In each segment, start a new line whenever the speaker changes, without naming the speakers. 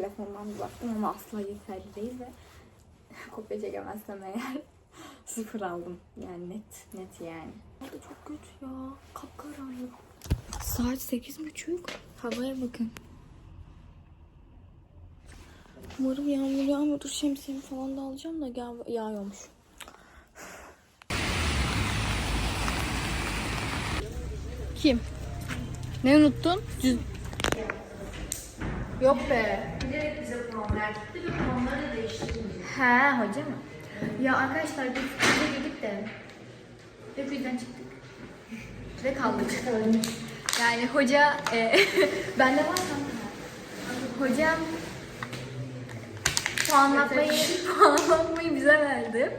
telefondan baktım ama asla yeterli değil ve kopya çekemezsem eğer sıfır aldım. Yani net, net yani. Hadi çok kötü ya. Kapkaranlık. Saat sekiz buçuk. Havaya bakın. Umarım yağmur yağmıyordur. Şemsiyemi falan da alacağım da yağ- yağıyormuş. Kim? Ne unuttun? Cüz... Yok be.
Bilerek bize puan verdirtti ve puanları da değiştirmeyecek.
He hoca mı? Ya arkadaşlar biz bize gidip de hep yüzden çıktık. Ve kaldık. Yani hoca e, bende var kanka. Hocam puanlatmayı, puanlatmayı bize verdi.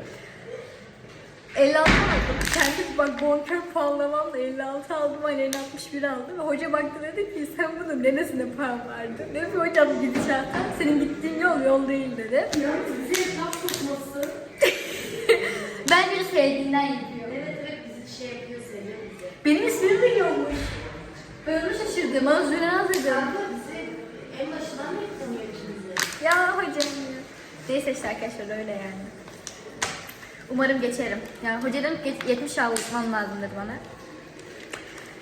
56 aldım. Kendi bak bonkör puanlamamla 56 aldım. Hani 61 aldım. Ve hoca baktı dedi ki sen bunun neresine puan verdin? Dedi ki hocam gidişattan senin gittiğin yol yol değil dedi.
Yalnız bize laf sokması.
Bence de sevdiğinden yapıyor.
Evet evet bizi şey yapıyor seviyor bizi.
Benim ismimi biliyormuş. Ben onu şaşırdım. Bana Züleyha dedi.
Kanka bizi en başından beri tanıyor ikimizi.
Ya hocam. Neyse işte arkadaşlar öyle yani. Umarım geçerim. Yani hoca dedim ki 70 almam lazım dedi bana.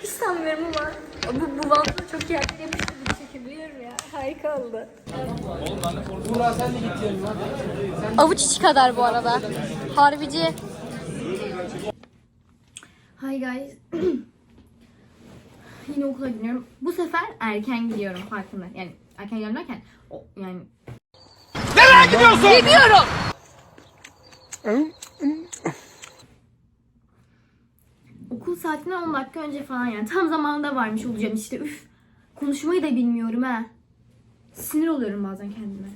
Hiç sanmıyorum ama bu, bu bantla çok iyi yapıştı bir çekebiliyorum ya. Harika oldu.
Burak sen de git yanına.
Avuç içi kadar bu arada. Harbici. Hi guys. Yine okula gidiyorum. Bu sefer erken gidiyorum farkında. Yani erken gidiyorum derken o, yani
Nereye gidiyorsun?
Gidiyorum. Saatinden 10 dakika önce falan yani. Tam zamanında varmış olacağım işte. Üf. Konuşmayı da bilmiyorum ha. Sinir oluyorum bazen kendime.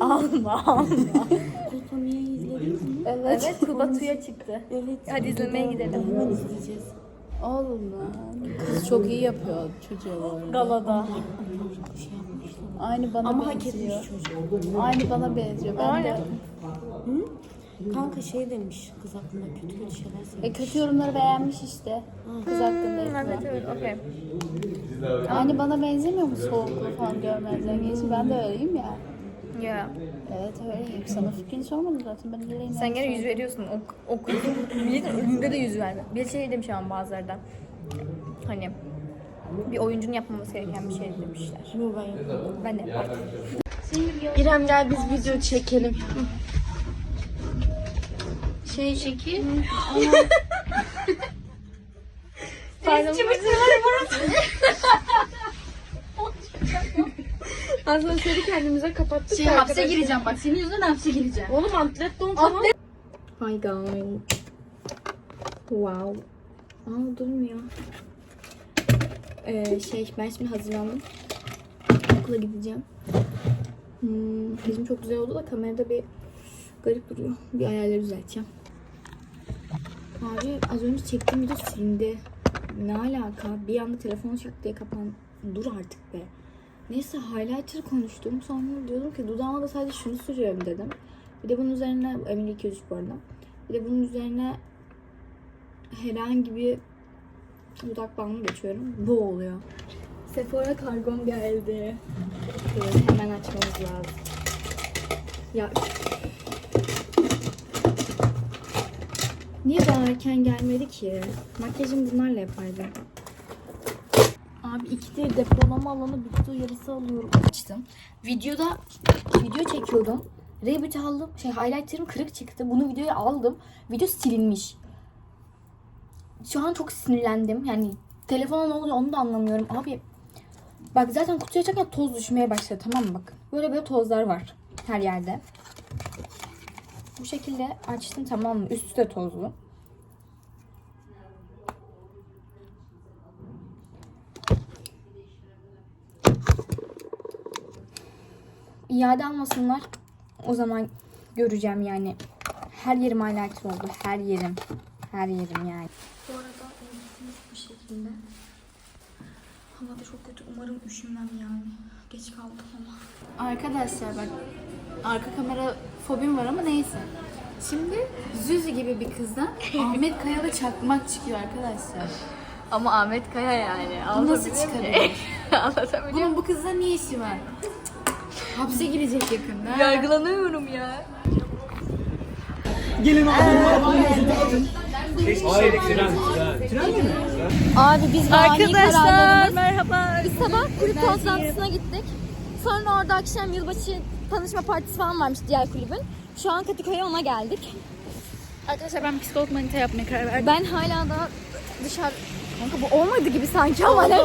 Alma alma. Evet. Evet Kubatu'ya çıktı. Evet. Hadi izlemeye gidelim.
Oğlum Kız çok iyi yapıyor çocuğu.
Galada.
Aynı bana
Ama hak
benziyor.
etmiş.
Aynı bana benziyor. Ben de
Kanka şey demiş kız hakkında kötü kötü şeyler söylüyor.
e, kötü yorumları beğenmiş işte. Kız hakkında yapılan.
Evet evet okey.
Aynı bana benzemiyor mu soğukluğu falan görmezden geçti. Ben de öyleyim ya.
Ya.
Evet öyleyim. Sana fikrini sormadım zaten. Ben öyleyim.
Sen gene yüz veriyorsun. Ok, okuyorsun. Milletin önünde de yüz verme. Bir şey demiş ama bazılardan. Hani bir oyuncunun yapmaması gereken bir şey demişler.
Bu ben yapıyorum.
Ben de yaparım.
İrem gel biz video çekelim.
Şey çekeyim.
Aslında seni kendimize kapattık.
Şey, hapse gireceğim bak. Senin yüzünden hapse gireceğim.
Oğlum atlet don falan.
Hi guys. Wow. Aa durmuyor. Ee, şey ben şimdi hazırlandım. Okula gideceğim. Hmm, bizim çok güzel oldu da kamerada bir garip duruyor. Bir ayarları düzelteceğim. Abi az önce çektiğim video silindi. Ne alaka? Bir anda telefonu çak diye kapan. Dur artık be. Neyse highlighter konuştum. Sonra diyordum ki dudağıma da sadece şunu sürüyorum dedim. Bir de bunun üzerine Emily 203 bu arada. Bir de bunun üzerine herhangi bir dudak balmı geçiyorum. Bu oluyor. Sephora kargom geldi. Evet, hemen açmamız lazım. Ya Niye daha erken gelmedi ki? Makyajımı bunlarla yapardım. Abi ikidir depolama alanı bittiği yarısı alıyorum. Açtım. Videoda video çekiyordum. Reboot aldım. Şey highlighter'ım kırık çıktı. Bunu videoya aldım. Video silinmiş. Şu an çok sinirlendim. Yani telefona ne oluyor onu da anlamıyorum. Abi bak zaten kutuyu açarken toz düşmeye başladı tamam mı bak. Böyle böyle tozlar var her yerde. Bu şekilde açtım tamam mı? Üstü de tozlu. İade almasınlar. O zaman göreceğim yani. Her yerim highlighter oldu. Her yerim. Her yerim yani. Bu arada elbisemiz bu şekilde. Hava da çok kötü. Umarım üşümem yani. Geç kaldım ama.
Arkadaşlar bak arka kamera fobim var ama neyse. Şimdi Züzü gibi bir kızdan Ahmet Kaya'da çakmak çıkıyor arkadaşlar.
Ama Ahmet Kaya yani.
Bu nasıl çıkarıyor?
Anlatabiliyor
Bunun bu kızla ne işi var? Hapse girecek yakında.
Yargılanıyorum ya.
Hayır tren tren.
Abi biz
Arkadaşlar merhaba. Biz sabah kulüp toplantısına gittik. Sonra orada akşam yılbaşı tanışma partisi falan varmış diğer kulübün. Şu an Kadıköy'e ona geldik.
Arkadaşlar ben psikolog manita yapmaya karar verdim.
Ben hala da dışarı... Kanka bu olmadı gibi sanki ama ne?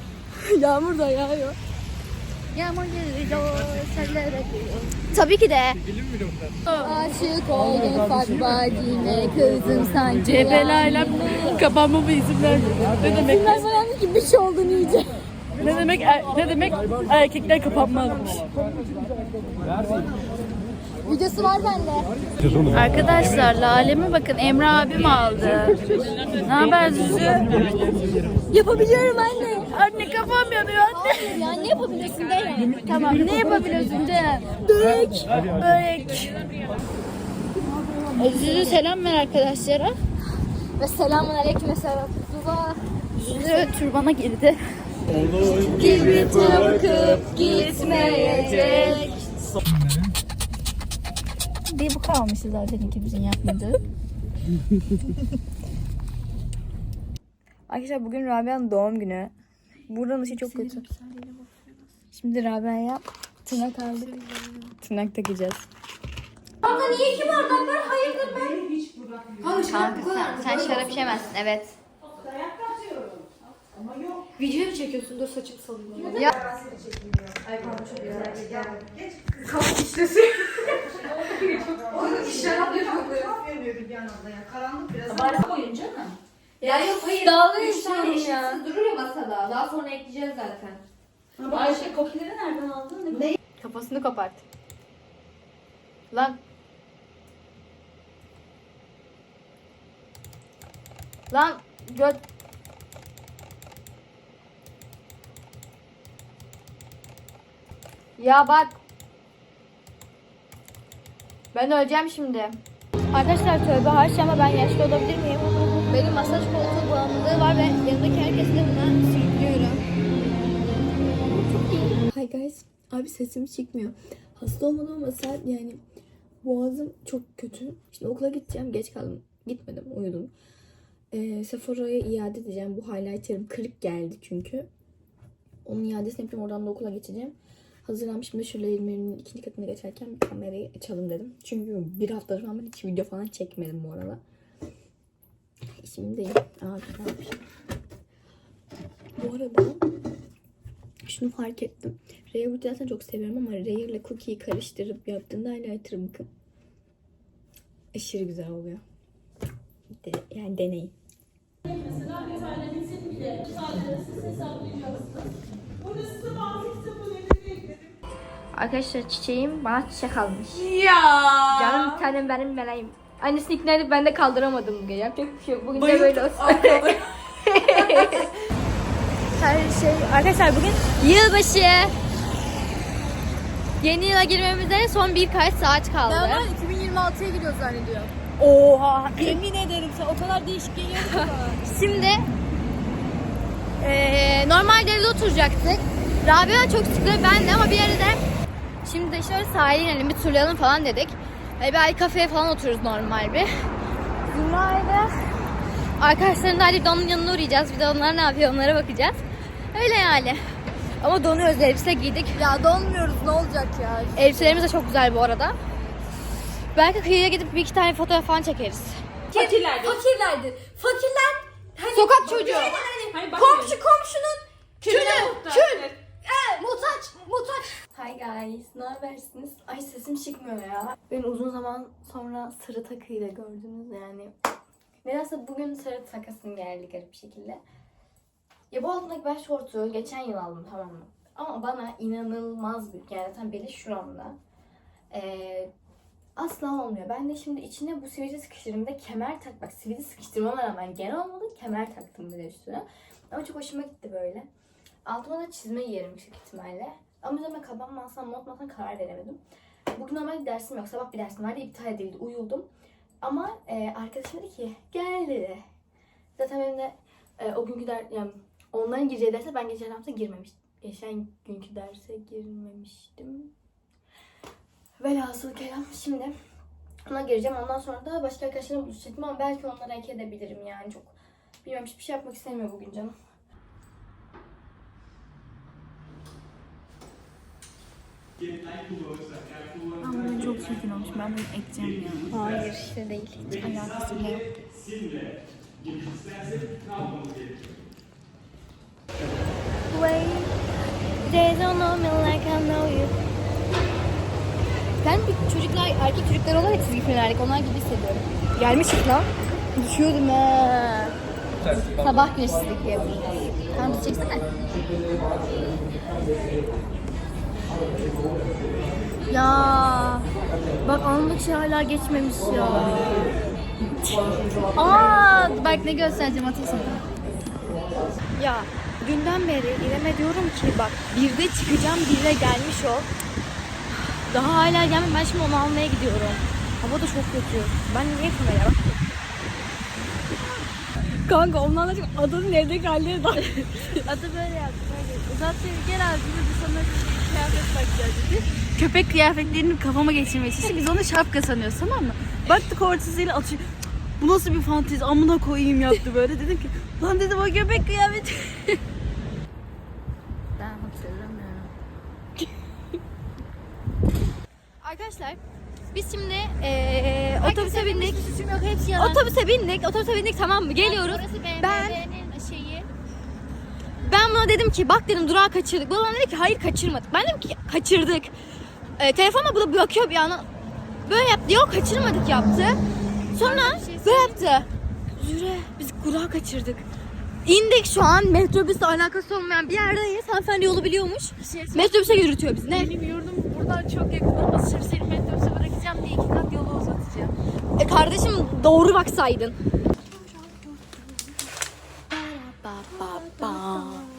Yağmur da yağıyor. Yağmur seller. Tabii ki de. Aşık oldum Fatma'cime kızım sanki.
Cebelayla kapanmama izin vermiyor. Ne demek?
Bunlar falan ki bir şey oldun iyice.
Ne demek? er- Ne demek? Erkekler kapanmazmış.
Videosu var bende.
Arkadaşlar Laleme bakın Emre abim aldı. Ne haber Züzü?
Yapabiliyorum anne.
Anne kafam yanıyor anne.
Ya ne yapabilirsin de?
Tamam ne yapabiliyorsun Ceren? Börek. Börek. Züzü selam ver arkadaşlara.
Ve selamun aleyküm selamullah.
Züzü türbana girdi.
Gibi tıpkıp gitmeyecek.
Bir bu kalmıştı zaten ikimizin yapmadığı.
Arkadaşlar bugün Rabia'nın doğum günü. Buranın ışığı çok kötü. Şimdi Rabia'ya tırnak aldık. Tırnak takacağız.
Kanka niye iki bardak var? Hayırdır ben?
Kanka sen, sen şarap içemezsin evet.
Video mu çekiyorsun? Dur saçım salıyor.
Ya yok hayır.
Dalga
Üç tane
geçiyorum ya.
eşitsiz durur ya masada. Daha sonra ekleyeceğiz zaten.
Ayşe kokileri nereden aldın? Ne?
Kafasını kopart. Lan. Lan göt. Ya bak. Ben öleceğim şimdi. Arkadaşlar tövbe haşa ama ben yaşlı olabilir miyim? Benim masaj koltuğu bağımlılığı var ve yanındaki herkesi de buna sürüklüyorum.
Hi guys. Abi sesim çıkmıyor. Hasta olmadım ama saat yani boğazım çok kötü. Şimdi okula gideceğim. Geç kaldım. Gitmedim. Uyudum. Ee, Sephora'ya iade edeceğim. Bu highlighter'ım kırık geldi çünkü. Onun iadesini yapacağım. Oradan da okula geçeceğim. Hazırlanmışım da şöyle ilmeğimin ikinci katına geçerken bir kamerayı açalım dedim. Çünkü bir haftadır falan ben hiç video falan çekmedim bu arada. Abi ne yapayım? Bu arada şunu fark ettim. Rayer'ı zaten çok seviyorum ama Rayer ile Cookie'yi karıştırıp yaptığında highlighter bakın. Aşırı güzel oluyor. De, yani deneyin.
Arkadaşlar çiçeğim bana çiçek almış. Ya. Canım bir tanem benim meleğim. Annesini ikna edip ben de kaldıramadım bugün. Yapacak bir şey yok. Bugün de böyle olsun.
Her şey. Arkadaşlar bugün yılbaşı. Yeni yıla girmemize son birkaç saat kaldı.
Ben var 2026'ya gidiyoruz zannediyorum. Oha yemin ederim sen o kadar değişik geliyor ki bana.
Şimdi eee normalde evde oturacaktık. Rabia çok sıkılıyor ben de ama bir yerde de şimdi de şöyle sahile inelim bir turlayalım falan dedik. Ve bir ay kafeye falan otururuz normal bir. Zümra'yla arkadaşların da hadi onun yanına uğrayacağız. Bir de onlar ne yapıyor onlara bakacağız. Öyle yani. Ama donuyoruz elbise giydik.
Ya donmuyoruz ne olacak ya.
Elbiselerimiz de çok güzel bu arada. Belki kıyıya gidip bir iki tane fotoğraf falan çekeriz.
Fakirlerdi. Fakirlerdi. Fakirler. Hani
Sokak çocuğu.
Hani
Komşu komşunun
Külü.
kül. Muhtaç, muhtaç.
Hi guys. Ne habersiniz? Ay sesim çıkmıyor ya. Beni uzun zaman sonra sarı takıyla gördünüz yani. Nedense bugün sarı takasım geldi garip bir şekilde. Ya bu altındaki ben şortu geçen yıl aldım tamam mı? Ama bana inanılmaz büyük. Yani zaten beli şuramda. Ee,
asla olmuyor. Ben de şimdi içine bu. Bir de kemer tak. Bak sivri sıkıştırmama rağmen gene olmadı. Kemer taktım bir de üstüne. Ama çok hoşuma gitti böyle. Altıma da çizme giyerim yüksek ihtimalle. Ama üzerime kaban mı alsam mont mu karar veremedim. Bugün normalde dersim yok. Sabah bir dersim vardı. iptal edildi. Uyudum. Ama e, arkadaşım dedi ki gel dedi. Zaten benim de e, o günkü der, yani onların gireceği derse ben geçen hafta girmemiştim. Geçen günkü derse girmemiştim. Velhasıl kelam şimdi ona gireceğim. Ondan sonra da başka arkadaşlarımla buluşacaktım ama belki onlara ek edebilirim yani çok. Bilmiyorum hiçbir şey yapmak istemiyor bugün canım.
Ama ben çok çirkin olmuş. Ben bunu ekeceğim ya.
Hayır işte değil. Hiç alakası bile yok. Wait, they don't know me like I know you. Ben bir çocuklar, erkek çocuklar olarak çizgi filmlerdeki onlar gibi hissediyorum. Gelmişiz lan. Düşüyordum ha. Sabah güneşsizlik diye. Tamam biz çeksene. Ya bak anlık şey hala geçmemiş ya. Aa bak ne göstereceğim atayım Ya dünden beri İrem'e diyorum ki bak birde çıkacağım birde gelmiş o. Daha hala gelmedi ben şimdi onu almaya gidiyorum. Hava da çok kötü. Ben niye kameraya bak. Kanka onlarla çok adanın evdeki halleri daha
Adı böyle yaptı. Böyle. Uzattı. Gel abi biz sana kıyafet. Köpek kıyafetlerini kafama geçirmeye çalıştı. Biz onu şapka sanıyoruz tamam mı? Baktık ortasıyla atıyor. Bu nasıl bir fantezi amına koyayım yaptı böyle. Dedim ki lan dedim o köpek kıyafeti. ben hatırlamıyorum.
Arkadaşlar biz şimdi eee otobüse bindik.
Yok hepsi yalan.
Otobüse bindik. Otobüse bindik tamam mı? Geliyoruz.
Orası
Ben. Ben buna dedim ki bak dedim durağı kaçırdık. Bu bana dedi ki hayır kaçırmadık. Ben dedim ki kaçırdık. Ee, telefonla bu da bakıyor bir yana. Böyle yaptı. Yok kaçırmadık yaptı. Sonra böyle yaptı. Züre biz durağı kaçırdık. İndik şu an metrobüsle alakası olmayan bir yerdeyiz. Hanımefendi yolu biliyormuş. Metrobüse yürütüyor bizi. Ne?
Benim yurdum buradan çok yakın olması. Sırf seni metrobüse bırakacağım diye iki kat yolu uzatacağım.
E kardeşim doğru baksaydın. 哦